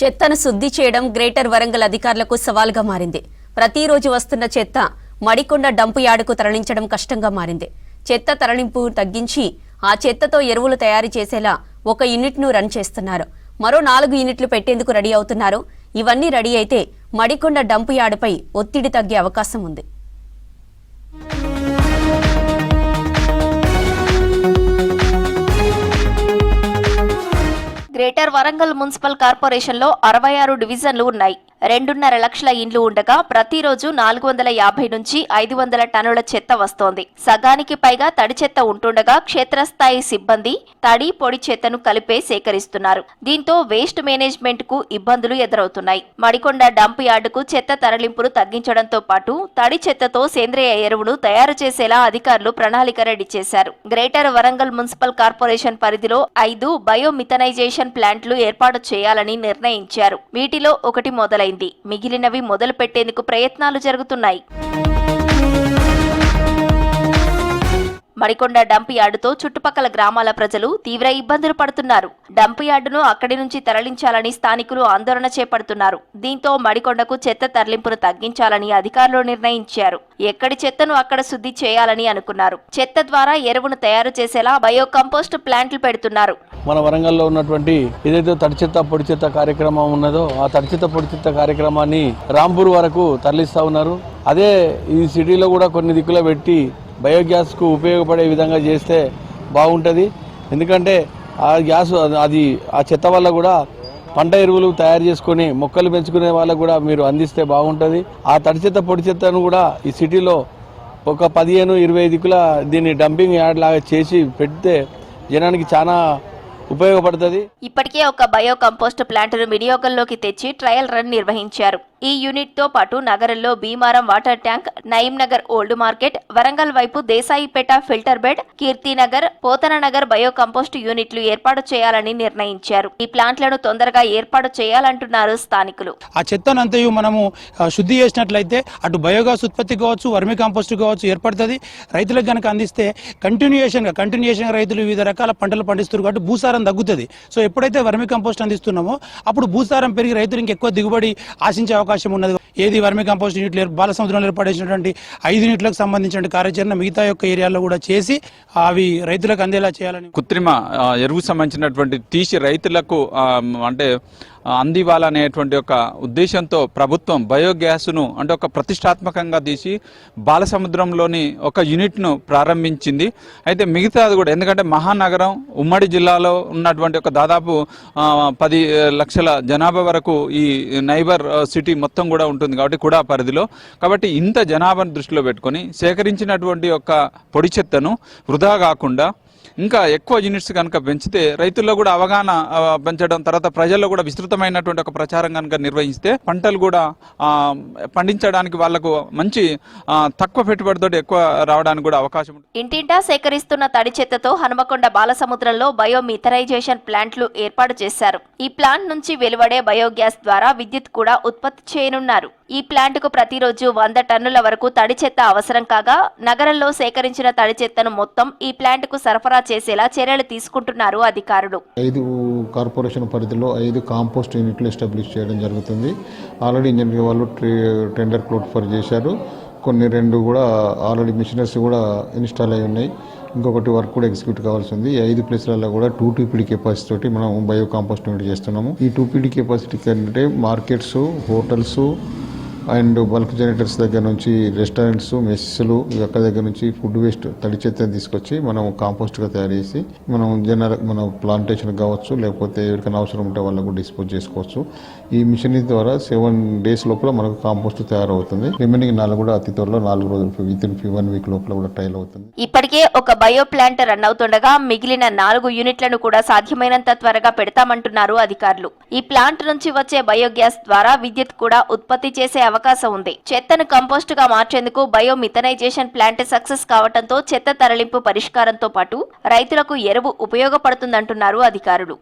చెత్తను శుద్ధి చేయడం గ్రేటర్ వరంగల్ అధికారులకు సవాల్గా మారింది. ప్రతిరోజు వస్తున్న చెత్త మడికొండ డంపు యార్డుకు తరలించడం కష్టంగా మారింది. చెత్త తరలింపు తగ్గించి ఆ చెత్తతో ఎరువులు తయారు చేసేలా ఒక యూనిట్ను రన్ చేస్తున్నారు. మరో నాలుగు యూనిట్లు పెట్టేందుకు రెడీ అవుతున్నారు. ఇవన్నీ రెడీ అయితే మడికొండ డంపు యార్డుపై ఒత్తిడి తగ్గే అవకాశం ఉంది. గ్రేటర్ వరంగల్ మున్సిపల్ కార్పొరేషన్లో అరవై ఆరు డివిజన్లు ఉన్నాయి. రెండున్నర లక్షల ఇండ్లు ఉండగా ప్రతిరోజు నాలుగు వందల యాభై నుంచి ఐదు వందల టన్నుల చెత్త వస్తోంది. సగానికి పైగా తడి చెత్త ఉంటుండగా క్షేత్రస్థాయి సిబ్బంది తడి పొడి చెత్తను కలిపే సేకరిస్తున్నారు. దీంతో వేస్ట్ మేనేజ్మెంట్కు ఇబ్బందులు ఎదురవుతున్నాయి. మడికొండ డంప్ యార్డుకు చెత్త తరలింపును తగ్గించడంతో పాటు తడి చెత్తతో సేంద్రియ ఎరువును తయారు చేసేలా అధికారులు ప్రణాళిక రెడీ చేశారు. గ్రేటర్ వరంగల్ మున్సిపల్ కార్పొరేషన్ పరిధిలో ఐదు బయోమిథనైజేషన్ ప్లాంట్లు ఏర్పాటు చేయాలని నిర్ణయించారు. వీటిలో ఒకటి మొదలైంది. మిగిలినవి మొదలు పెట్టేందుకు ప్రయత్నాలు జరుగుతున్నాయి. మడికొండ డంప్ యార్డుతో చుట్టుపక్కల గ్రామాల ప్రజలు తీవ్ర ఇబ్బందులు పడుతున్నారు. డంప్ యార్డును అక్కడి నుంచి తరలించాలని స్థానికులు ఆందోళన చేపడుతున్నారు. దీంతో మడికొండకు చెత్త తరలింపును తగ్గించాలని అధికారులు నిర్ణయించారు. ఎక్కడి చెత్తను అక్కడ శుద్ధి చేయాలని అనుకున్నారు. చెత్త ద్వారా ఎరువును తయారు చేసేలా బయో కంపోస్ట్ ప్లాంట్లు పెడుతున్నారు. మన వరంగల్లో ఉన్నటువంటి ఏదైతే తడి చెత్త పొడి చెత్త కార్యక్రమం ఉన్నదో ఆ తడి చెత్త పొడి చెత్త కార్యక్రమాన్ని రాంపూర్ వరకు తరలిస్తూ ఉన్నారు. అదే ఈ సిటీలో కూడా కొన్ని దిక్కులో పెట్టి బయోగ్యాస్కు ఉపయోగపడే విధంగా చేస్తే బాగుంటుంది. ఎందుకంటే ఆ గ్యాస్ అది ఆ చెత్త వల్ల కూడా పంట ఎరువులు తయారు చేసుకొని మొక్కలు పెంచుకునే వాళ్ళకు కూడా మీరు అందిస్తే బాగుంటుంది. ఆ తడి చెత్త పొడి చెత్తను కూడా ఈ సిటీలో ఒక పదిహేను ఇరవై దిక్కుల దీన్ని డంపింగ్ యార్డ్ లాగా చేసి పెడితే జనానికి చాలా ఉపయోగపడుతుంది. ఇప్పటికే ఒక బయో కంపోస్ట్ ప్లాంట్ను వినియోగంలోకి తెచ్చి ట్రయల్ రన్ నిర్వహించారు. ఈ యూనిట్తో పాటు నగరంలో Bhimaram water tank Nayeem Nagar old market Warangal వైపు Desaipeta filter bed Keerthinagar Pothana Nagar bio compost యూనిట్లు ఏర్పాటు చేయాలని నిర్ణయించారు. ఈ ప్లాంట్లను తొందరగా ఏర్పాటు చేయాలంటున్నారు స్థానికులు. ఆ చెత్తనంతయు మనము శుద్ధి చేసినట్లయితే అటు బయోగాస్ ఉత్పత్తి కావచ్చు వర్మి కంపోస్ట్ కావచ్చు ఏర్పడుతుంది. రైతులకు కనుక అందిస్తే కంటిన్యూషన్గా కంటిన్యూషన్గా రైతులు వివిధ రకాల పంటలు పండిస్తారు కాబట్టి భూసారం తగ్గుతుంది. సో ఎప్పుడైతే వర్మి కంపోస్ట్ అందిస్తున్నామో అప్పుడు భూసారం పెరిగి రైతులు ఇంకెక్కువ దిగుబడి ఆశించే అవకాశం అవకాశం ఉన్నది. ఏది వర్మి కంపోస్ట్ యూనిట్లు బాల సముద్రంలో ఏర్పడేసినటువంటి ఐదు యూనిట్లకు సంబంధించిన కార్యాచరణ మిగతా యొక్క ఏరియాలో కూడా చేసి అవి రైతులకు అందేలా చేయాలని కృత్రిమ ఎరువు సంబంధించినటువంటి తీసి రైతులకు అంటే అందివ్వాలనేటువంటి ఒక ఉద్దేశంతో ప్రభుత్వం బయోగ్యాస్ను అంటే ఒక ప్రతిష్టాత్మకంగా తీసి బాలసముద్రంలోని ఒక యూనిట్ను ప్రారంభించింది. అయితే మిగతాది కూడా ఎందుకంటే మహానగరం ఉమ్మడి జిల్లాలో ఉన్నటువంటి ఒక దాదాపు పది లక్షల జనాభా వరకు ఈ నైబర్ సిటీ మొత్తం కూడా ఉంటుంది కాబట్టి కూడా పరిధిలో. కాబట్టి ఇంత జనాభాను దృష్టిలో పెట్టుకొని సేకరించినటువంటి ఒక పొడి చెత్తను వృధా కాకుండా ఇంకా ఎక్కువ యూనిట్స్ కనుక పెంచితే రైతుల్లో కూడా అవగాహన పెంచడం తర్వాత ప్రజల్లో కూడా విస్తృతమైనటువంటి ఒక ప్రచారం కనుక నిర్వహిస్తే పంటలు కూడా పండించడానికి వాళ్ళకు మంచి తక్కువ పెట్టుబడితో ఎక్కువ రావడానికి కూడా అవకాశం ఇంటింటా సేకరిస్తున్న తడి చెత్తతో హనుమకొండ బాలసముద్రంలో బయోమిథనైజేషన్ ప్లాంట్లు ఏర్పాటు చేశారు. ఈ ప్లాంట్ నుంచి వెలువడే బయోగ్యాస్ ద్వారా విద్యుత్ కూడా ఉత్పత్తి చేయనున్నారు. ఈ ప్లాంట్కు ప్రతిరోజు వంద టన్నుల వరకు తడి చెత్త అవసరం కాగా నగరంలో సేకరించిన తడి చెత్తను మొత్తం ఈ ప్లాంట్కు సరఫరా చేసేలా చర్యలు తీసుకుంటున్నారు అధికారులు. ఐదు కార్పొరేషన్ పరిధిలో ఐదు కాంపోస్ట్ యూనిట్లు ఎస్టాబ్లిష్ చేయడం జరుగుతుంది. ఆల్రెడీ ఇంజనీరింగ్ వాళ్ళు ట్రే- టెండర్ క్లోట్ఫర్ చేశారు. కొన్ని రెండు కూడా ఆల్రెడీ మిషనరీస్ కూడా ఇన్స్టాల్ అయి ఉన్నాయి. ఇంకొకటి వర్క్ కూడా ఎగ్జిక్యూట్ కావాల్సి ఉంది. ఈ ఐదు ప్లేస్లలో కూడా టూ టీపీడీ కెపాసిటీ తోటి మనం బయో కాంపోస్ట్ యూనిట్ చేస్తున్నాము. ఈ టూపీడీ కెపాసిటీ కెపాసిటీకి అంటే markets hotels and bulk generators దగ్గర నుంచి రెస్టారెంట్స్ మెస్సులు ఎక్కడ దగ్గర నుంచి ఫుడ్ వేస్ట్ తడి చెత్తని తీసుకొచ్చి మనం కాంపోస్ట్గా తయారు చేసి మనం జనర మన ప్లాంటేషన్ కావచ్చు లేకపోతే ఎవరికైనా అవసరం ఉంటే వాళ్ళకు డిస్పోజ్ చేసుకోవచ్చు. ఈ మిషన్ ద్వారా సెవెన్ డేస్ లోపల మనకు కాంపోస్ట్ తయారవుతుంది. రిమైనింగ్ నాలుగు కూడా అతి త్వరలో నాలుగు రోజులు విత్ ఇన్ వన్ వీక్ లోపల కూడా ట్రయల్ అవుతుంది. ఇప్పటికే ఒక బయో ప్లాంట్ రన్ అవుతుండగా మిగిలిన నాలుగు యూనిట్లను కూడా సాధ్యమైనంత త్వరగా పెడతామంటున్నారు అధికారులు. ఈ ప్లాంట్ నుంచి వచ్చే బయోగ్యాస్ ద్వారా విద్యుత్ కూడా ఉత్పత్తి చేసే అవకాశం ఉంది. చెత్తను కంపోస్ట్గా మార్చేందుకు బయో మిథనైజేషన్ ప్లాంట్ సక్సెస్ కావడంతో చెత్త తరలింపు పరిష్కారంతో పాటు రైతులకు ఎరువు ఉపయోగపడుతుందంటున్నారు అధికారులు.